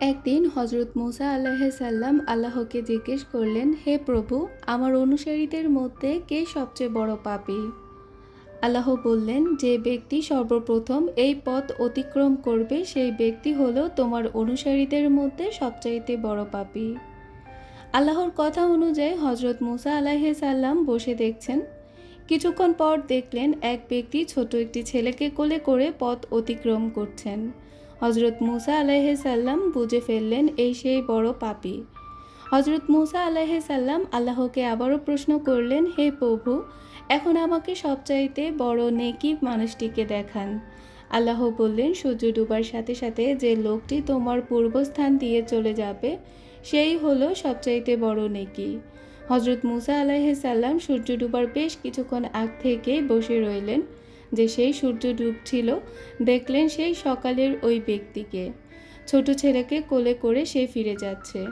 একদিন হজরত মুসা আলাইসাল্লাম আল্লাহকে জিজ্ঞেস করলেন, হে প্রভু, আমার অনুসারীদের মধ্যে কে সবচেয়ে বড় পাপী? আল্লাহ বললেন, যে ব্যক্তি সর্বপ্রথম এই পথ অতিক্রম করবে, সেই ব্যক্তি হলো তোমার অনুসারীদের মধ্যে সবচাইতে বড় পাপী। আল্লাহর কথা অনুযায়ী হজরত মুসা আলাইসাল্লাম বসে দেখছেন। কিছুক্ষণ পর দেখলেন, এক ব্যক্তি ছোট একটি ছেলেকে কোলে করে পথ অতিক্রম করছেন। হজরত মুসা আলাইসাল্লাম বুঝে ফেললেন এই সেই বড় পাপি। হজরত মুসা আলাইসাল্লাম আল্লাহকে আবারও প্রশ্ন করলেন, হে প্রভু, এখন আমাকে সবচাইতে বড় নেকি মানুষটিকে দেখান। আল্লাহ বললেন, সূর্য ডুবার সাথে সাথে যে লোকটি তোমার পূর্বস্থান দিয়ে চলে যাবে, সেই হলো সবচাইতে বড় নেকি। হজরত মুসা আলাইসাল্লাম সূর্য ডুবার বেশ কিছুক্ষণ আগ থেকে বসে রইলেন। যে সেই সূর্য ডুবছিল, দেখলেন সেই সকালের ওই ব্যক্তিকে। ছোট ছেলেকে কোলে করে সে ফিরে যাচ্ছে।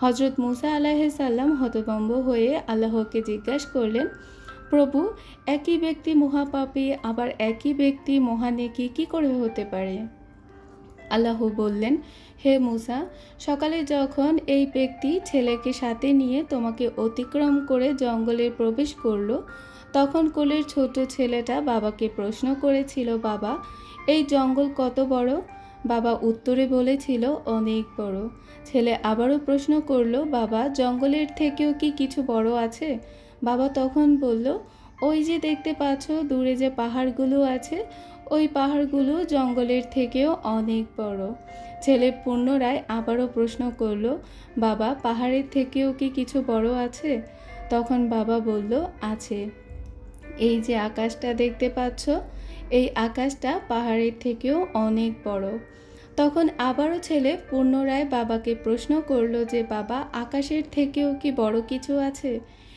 হজরত মুসা আলাহিসাল্লাম হতভম্ব হয়ে আল্লাহকে জিজ্ঞাসা করলেন, প্রভু, একই ব্যক্তি মহাপাপী, আবার একই ব্যক্তি মহানেকি কি করে হতে পারে? আল্লাহ বললেন, হে মুসা, সকালে যখন এই ব্যক্তি ছেলেকে সাথে নিয়ে তোমাকে অতিক্রম করে জঙ্গলে প্রবেশ করল তখন কোলের ছোট ছেলেটা বাবাকে প্রশ্ন করেছিল, বাবা, এই জঙ্গল কত বড়? বাবা উত্তরে বলেছিল, অনেক বড়। ছেলে আবারও প্রশ্ন করল, বাবা, জঙ্গলের থেকেও কি কিছু বড় আছে? বাবা তখন বলল, ওই যে দেখতে পাচ্ছ, দূরে যে পাহাড়গুলো আছে, ওই পাহাড়গুলো জঙ্গলের থেকেও অনেক বড়। ছেলে পুনরায় আবারও প্রশ্ন করল, বাবা, পাহাড়ের থেকেও কি কিছু বড় আছে? তখন বাবা বলল, আছে। এই যে আকাশটা দেখতে পাচ্ছ, এই আকাশটা পাহাড়ের থেকেও অনেক বড়। তখন আবারও ছেলে পুনরায় বাবাকে প্রশ্ন করল যে, বাবা, আকাশের থেকেও কি বড় কিছু আছে?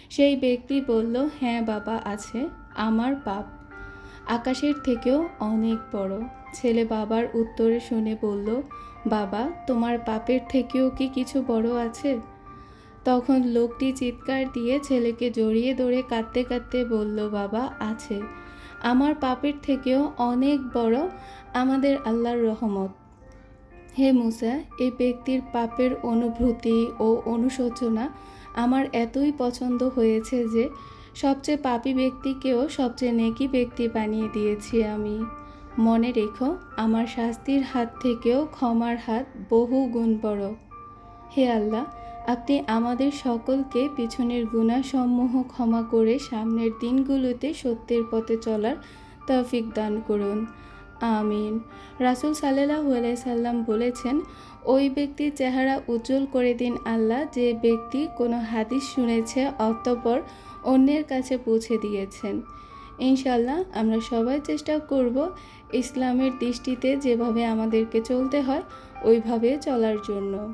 সেই ব্যক্তি বলল হ্যাঁ বাবা, আছে, আমার পাপ আকাশের থেকেও অনেক বড়। ছেলে বাবার উত্তরে শুনে বলল, বাবা, তোমার পাপের থেকেও কি কিছু বড় আছে? তখন লোকটি চিৎকার দিয়ে ছেলেকে জড়িয়ে ধরে কাঁদতে কাঁদতে বলল, বাবা, আছে। আমার পাপের থেকেও অনেক বড় আমাদের আল্লাহর রহমত। হে মুসা এই ব্যক্তির পাপের অনুভূতি ও অনুশোচনা আমার এতই পছন্দ হয়েছে যে সবচেয়ে পাপি ব্যক্তিকেও সবচেয়ে নেকি ব্যক্তি বানিয়ে দিয়েছি আমি। মনে রেখো, আমার শাস্তির হাত থেকেও ক্ষমার হাত বহু গুণ বড়। হে আল্লাহ আপনি আমাদের সকলকে পিছনের গুণাসমূহ ক্ষমা করে সামনের দিনগুলোতে সত্যের পথে চলার তৌফিক দান করুন। আমিন। রাসুল সাল্লাহ সাল্লাম বলেছেন, ওই ব্যক্তির চেহারা উজ্জ্বল করে দিন আল্লাহ, যে ব্যক্তি কোনো হাদিস শুনেছে অতঃপর অন্যের কাছে পৌঁছে দিয়েছেন। ইনশাল্লাহ আমরা সবাই চেষ্টা করব ইসলামের দৃষ্টিতে যেভাবে আমাদেরকে চলতে হয়, ওইভাবে চলার জন্য।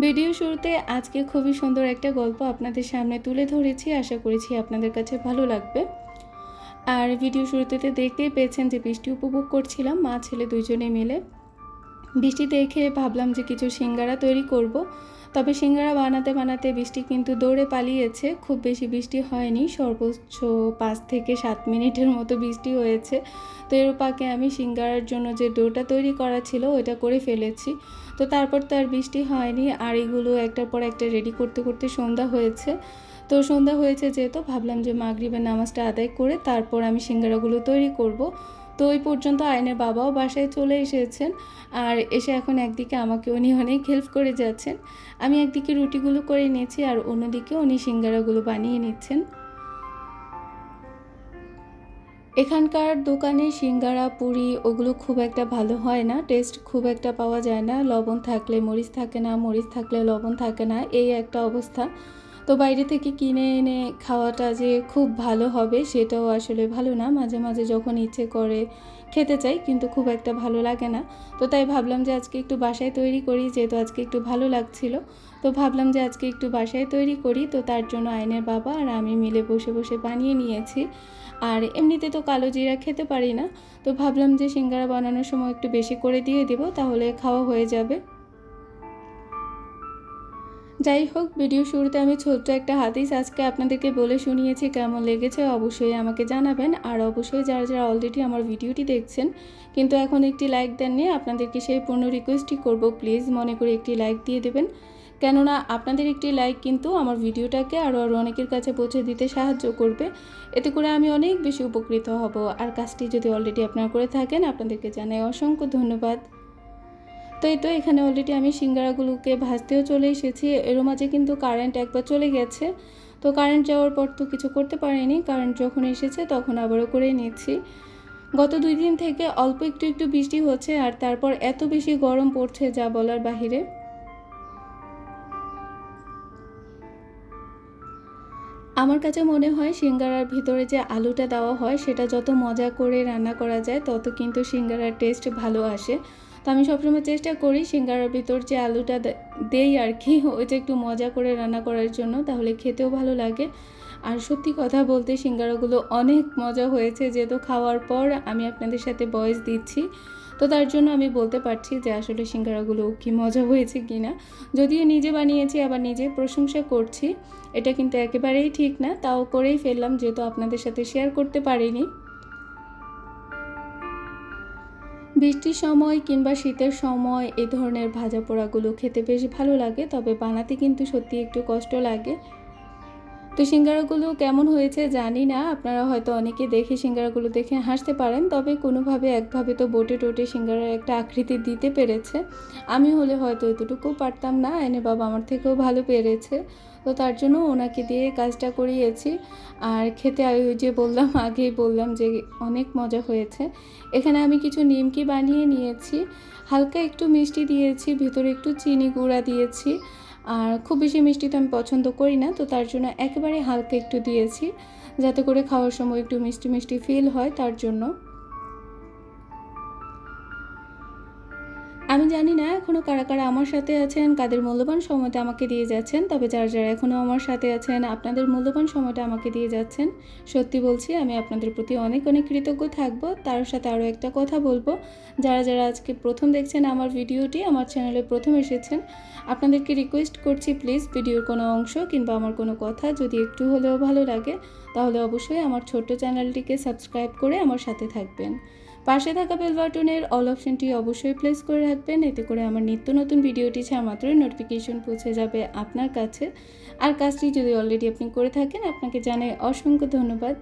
ভিডিও শুরুতে আজকে খুবই সুন্দর একটা গল্প আপনাদের সামনে তুলে ধরেছি, আশা করেছি আপনাদের কাছে ভালো লাগবে। আর ভিডিও শুরুতে দেখতেই পেয়েছেন যে বৃষ্টি উপভোগ করছিলাম, মা, ছেলে দুজনে মিলে। বৃষ্টি দেখে ভাবলাম যে কিছু সিঙ্গারা তৈরি করব। তবে সিঙ্গারা বানাতে বানাতে বৃষ্টি কিন্তু দৌড়ে পালিয়েছে। খুব বেশি বৃষ্টি হয়নি, সর্বোচ্চ পাঁচ থেকে সাত মিনিটের মতো বৃষ্টি হয়েছে। তো এর পাকে আমি সিঙ্গারার জন্য যে ডোটা তৈরি করা ছিল, ওইটা করে ফেলেছি। তো তারপর তো আর বৃষ্টি হয়নি, আর এগুলো একটার পর একটা রেডি করতে করতে সন্ধ্যা হয়েছে। তো সন্ধ্যা হয়েছে যেহেতু, ভাবলাম যে মাগরিবের নামাজটা আদায় করে তারপর আমি সিঙ্গারাগুলো তৈরি করব। তো ওই পর্যন্ত আইনের বাবাও বাসায় চলে এসেছেন, আর এসে এখন একদিকে আমাকে উনি অনেক হেল্প করে যাচ্ছেন। আমি একদিকে রুটিগুলো করে নিয়েছি, আর অন্যদিকে উনি সিঙ্গারাগুলো বানিয়ে নিচ্ছেন। এখানকার দোকানে সিঙ্গারা, পুরি ওগুলো খুব একটা ভালো হয় না। টেস্ট খুব একটা পাওয়া যায় না। লবণ থাকলে মরিচ থাকে না, মরিচ থাকলে লবণ থাকে না। এই একটা অবস্থা। তো বাইরে থেকে কিনে এনে খাওয়াটা যে খুব ভালো হবে সেটাও আসলে ভালো না। মাঝে মাঝে যখন ইচ্ছে করে খেতে চাই, কিন্তু খুব একটা ভালো লাগে না। তো তাই ভাবলাম যে আজকে একটু বাসায় তৈরি করি, যেহেতু আজকে একটু ভালো লাগছিল। তো ভাবলাম যে আজকে একটু বাসায় তৈরি করি, তো তার জন্য আইনের বাবা আর আমি মিলে বসে বসে বানিয়ে নিয়েছি। আর এমনিতে তো কালো জিরা খেতে পারি না, তো ভাবলাম যে সিঙ্গারা বানানোর সময় একটু বেশি করে দিয়ে দেবো, তাহলে খাওয়া হয়ে যাবে। যাই হোক ভিডিও শুরুতে আমি ছোট্ট একটা হাদিস আজকে আপনাদেরকে বলে শুনিয়েছি, কেমন লেগেছে অবশ্যই আমাকে জানাবেন। আর অবশ্যই যারা যারা অলরেডি আমার ভিডিওটি দেখছেন, কিন্তু এখন একটি লাইক দেননি, আপনাদেরকে সেই পূর্ণ রিকোয়েস্টই করব। প্লিজ মনে করে একটি লাইক দিয়ে দেবেন। কেননা আপনাদের একটি লাইক কিন্তু আমার ভিডিওটাকে আরও আরও অনেকের কাছে পৌঁছে দিতে সাহায্য করবে। এতে করে আমি অনেক বেশি উপকৃত হব। আর কাজটি যদি অলরেডি আপনারা করে থাকেন, আপনাদেরকে জানাই অসংখ্য ধন্যবাদ। তো এই তো এখানে অলরেডি আমি সিঙ্গারাগুলোকে ভাজতেও চলে এসেছি। এর মাঝে কিন্তু কারেন্ট একবার চলে গেছে। তো কারেন্ট যাওয়ার পর তো কিছু করতে পারিনি। কারেন্ট যখন এসেছে তখন আবারও করে নিচ্ছি। গত দুই দিন থেকে অল্প একটু একটু বৃষ্টি হচ্ছে আর তারপর এত বেশি গরম পড়ছে যা বলার বাহিরে। আমার কাছে মনে হয় সিঙ্গারার ভিতরে যে আলুটা দেওয়া হয় সেটা যত মজা করে রান্না করা যায় তত কিন্তু সিঙ্গারার টেস্ট ভালো আসে। তো আমি সবসময় চেষ্টা করি সিঙ্গারার ভিতর যে আলুটা দেই আর কি, ওইটা একটু মজা করে রান্না করার জন্য, তাহলে খেতেও ভালো লাগে। আর সত্যি কথা বলতে সিঙ্গারাগুলো অনেক মজা হয়েছে যেহেতু খাওয়ার পর আমি আপনাদের সাথে বয়স দিচ্ছি। তো তার জন্য আমি বলতে পারছি যে আসলে সিঙ্গারাগুলো কি মজা হয়েছে কি না যদিও নিজে বানিয়েছি, আবার নিজে প্রশংসা করছি। এটা কিন্তু একেবারেই ঠিক না, তাও করেই ফেললাম, যেহেতু আপনাদের সাথে শেয়ার করতে পারিনি। বৃষ্টির সময় কিংবা শীতের সময় এ ধরনের ভাজা পোড়াগুলো খেতে বেশ ভালো লাগে, তবে বানাতে কিন্তু সত্যি একটু কষ্ট লাগে। তো সিঙ্গারাগুলো কেমন হয়েছে জানি না। আপনারা হয়তো অনেকে দেখে সিঙ্গারাগুলো দেখে হাসতে পারেন, তবে কোনোভাবে একভাবে তো বোটে টোটে সিঙ্গারার একটা আকৃতি দিতে পেরেছে। আমি হলে হয়তো এতটুকু পারতাম না, এনে বাবা আমার থেকেও ভালো পেরেছে। তো তার জন্য ওনাকে দিয়ে কাজটা করিয়েছি। আর খেতে ওই যে বললাম, আগেই বললাম যে অনেক মজা হয়েছে। এখানে আমি কিছু নিমকি বানিয়ে নিয়েছি। হালকা একটু মিষ্টি দিয়েছি, ভিতরে একটু চিনি গুঁড়া দিয়েছি। আর খুব বেশি মিষ্টি তো আমি পছন্দ করি না, তো তার জন্য একেবারে হালকা একটু দিয়েছি, যাতে করে খাওয়ার সময় একটু মিষ্টি মিষ্টি ফিল হয় তার জন্য। আমি জানি না এখনও কারা কারা আমার সাথে আছেন, কাদের মূল্যবান সময়টা আমাকে দিয়ে যাচ্ছেন, তবে যারা যারা এখনও আমার সাথে আছেন, আপনাদের মূল্যবান সময়টা আমাকে দিয়ে যাচ্ছেন। সত্যি বলছি, আমি আপনাদের প্রতি অনেক অনেক কৃতজ্ঞ থাকব। তার সাথে আরও একটা কথা বলব, যারা যারা আজকে প্রথম দেখছেন আমার ভিডিওটি, আমার চ্যানেলে প্রথম এসেছেন, আপনাদেরকে রিকোয়েস্ট করছি প্লিজ ভিডিওর কোনো অংশ কিংবা আমার কোনো কথা যদি একটু হলেও ভালো লাগে, তাহলে অবশ্যই আমার ছোট্ট চ্যানেলটিকে সাবস্ক্রাইব করে আমার সাথে থাকবেন। পাশে থাকা বেল বাটনের অল অপশনটি অবশ্যই প্লেস করে রাখবেন। এতে করে আমার নিত্য নতুন ভিডিওটি ছাড়া মাত্রই নোটিফিকেশন পৌঁছে যাবে আপনার কাছে। আর কাজটি যদি অলরেডি আপনি করে থাকেন, আপনাকে জানাই অসংখ্য ধন্যবাদ।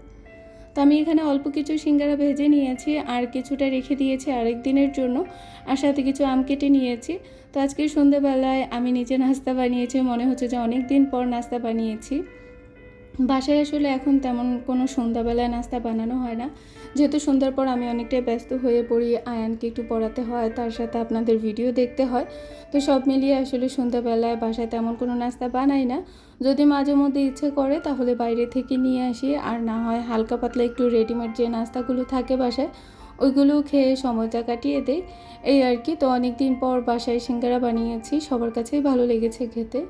তো আমি এখানে অল্প কিছু সিঙ্গারা ভেজে নিয়েছি, আর কিছুটা রেখে দিয়েছি আরেক দিনের জন্য, আর সাথে কিছু আম কেটে নিয়েছি। তো আজকে সন্ধ্যাবেলায় আমি নিজে নাস্তা বানিয়েছি, মনে হচ্ছে যে অনেক দিন পর নাস্তা বানিয়েছি। বাসায় আসলে এখন তেমন কোনো সন্ধ্যাবেলায় নাস্তা বানানো হয় না। যেহেতু সন্ধ্যার পর আমি অনেকটাই ব্যস্ত হয়ে পড়ি, আয়ানকে একটু পড়াতে হয়, তার সাথে আপনাদের ভিডিও দেখতে হয়। তো সব মিলিয়ে আসলে সন্ধ্যাবেলায় বাসায় তেমন কোনো নাস্তা বানাই না। যদি মাঝে মধ্যে ইচ্ছে করে তাহলে বাইরে থেকে নিয়ে আসি। আর না হয় হালকা পাতলা একটু রেডিমেড যে নাস্তাগুলো থাকে বাসায়, ওইগুলো খেয়ে সময়টা কাটিয়ে দেয় এই আর কি, তো অনেক দিন পর বাসায় সিঙ্গারা বানিয়েছি। সবার কাছেই ভালো লেগেছে খেতে।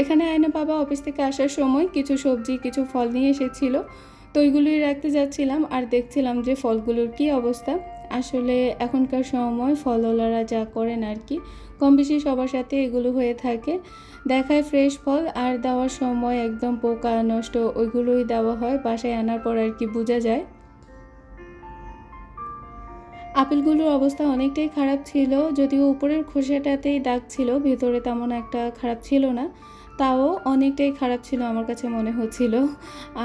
এখানে আয়না বাবা অফিস থেকে আসার সময় কিছু সবজি, কিছু ফল নিয়ে এসেছিল। তো ওইগুলোই রাখতে যাচ্ছিলাম আর দেখছিলাম যে ফলগুলোর কি অবস্থা। আসলে এখনকার সময় ফলওয়ালারা যা করেন আর কি, কম বেশি সবার সাথে এগুলো হয়ে থাকে। দেখায় ফ্রেশ ফল আর দেওয়ার সময় একদম পোকা নষ্ট ওইগুলোই দেওয়া হয়, বাসায় আনার পর আর কি বোঝা যায়। আপেলগুলোর অবস্থা অনেকটাই খারাপ ছিল, যদিও উপরের খোসাটাতেই দাগ ছিল, ভেতরে তেমন একটা খারাপ ছিল না। তাও অনেকটাই খারাপ ছিল আমার কাছে মনে হচ্ছিল।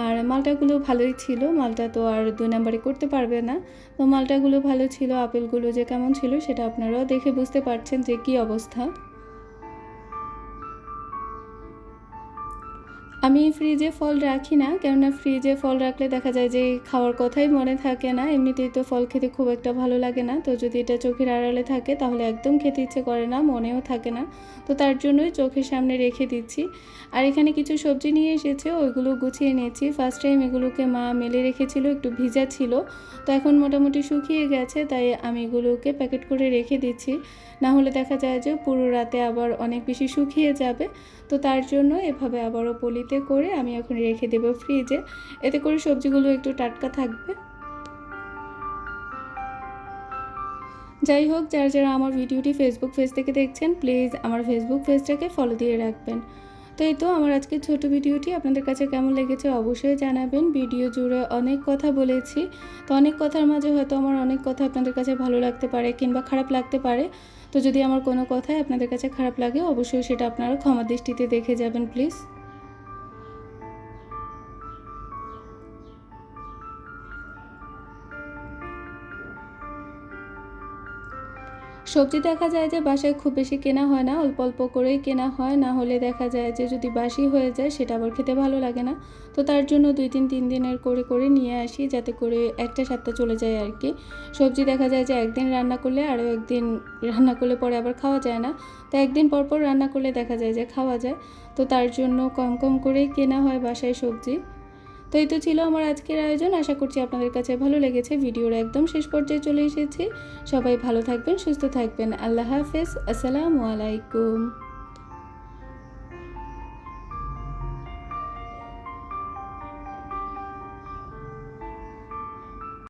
আর মালটাগুলো ভালোই ছিল, মালটা তো আর দুই নাম্বারে করতে পারবে না। তো মালটাগুলো ভালো ছিল, আপেলগুলো যে কেমন ছিল সেটা আপনারাও দেখে বুঝতে পারছেন যে কী অবস্থা। আমি ফ্রিজে ফল রাখি না, কেননা ফ্রিজে ফল রাখলে দেখা যায় যে খাওয়ার কথাই মনে থাকে না। এমনিতেই তো ফল খেতে খুব একটা ভালো লাগে না। তো যদি এটা চোখের আড়ালে থাকে, তাহলে একদম খেতে ইচ্ছে করে না, মনেও থাকে না। তো তার জন্যই চোখের সামনে রেখে দিচ্ছি। আর এখানে কিছু সবজি নিয়ে এসেছে, ওইগুলো গুছিয়ে নিয়েছি। ফার্স্ট টাইম এগুলোকে মা মেলে রেখেছিল, একটু ভিজা ছিল। তো এখন মোটামুটি শুকিয়ে গেছে, তাই আমি এগুলোকে প্যাকেট করে রেখে দিচ্ছি। না হলে দেখা যায় যে পুরো রাতে আবার অনেক বেশি শুকিয়ে যাবে। তো তার জন্য এভাবে আবারও পলিতে করে আমি এখন রেখে দেবো ফ্রিজে। এতে করে সবজিগুলো একটু টাটকা থাকবে। যাই হোক, যারা যারা আমার ভিডিওটি ফেসবুক পেজ থেকে দেখছেন প্লিজ আমার ফেসবুক পেজটাকে ফলো দিয়ে রাখবেন। তো এই তো আমার আজকে ছোট ভিডিওটি আপনাদের কাছে কেমন লেগেছে অবশ্যই জানাবেন। ভিডিও জুড়ে অনেক কথা বলেছি। তো অনেক কথার মাঝে হয়তো আমার অনেক কথা আপনাদের কাছে ভালো লাগতে পারে কিংবা খারাপ লাগতে পারে। তো যদি আমার কোনো কথাই আপনাদের কাছে খারাপ লাগে, অবশ্যই সেটা আপনারা ক্ষমা দৃষ্টিতে দেখে যাবেন, প্লিজ। সবজি দেখা যায় যে বাসায় খুব বেশি কেনা হয় না, অল্প অল্প করেই কেনা হয়। না হলে দেখা যায় যে যদি বাসি হয়ে যায়, সেটা আবার খেতে ভালো লাগে না। তো তার জন্য দুই তিন তিন দিনের করে করে নিয়ে আসি, যাতে করে একটা সপ্তাহ চলে যায় আর কি সবজি দেখা যায় যে একদিন রান্না করলে আরও একদিন রান্না করলে পরে আবার খাওয়া যায় না। তো একদিন পর পর রান্না করলে দেখা যায় যে খাওয়া যায়। তো তার জন্য কম কম করেই কেনা হয় বাসায় সবজি। তো এই তো ছিল আমার আজকের আয়োজন। আশা করছি আপনাদের কাছে ভালো লেগেছে। ভিডিওর একদম শেষ পর্যায়ে চলে এসেছি। সবাই ভালো থাকবেন, সুস্থ থাকবেন। আল্লাহ হাফেজ। আসসালামু আলাইকুম।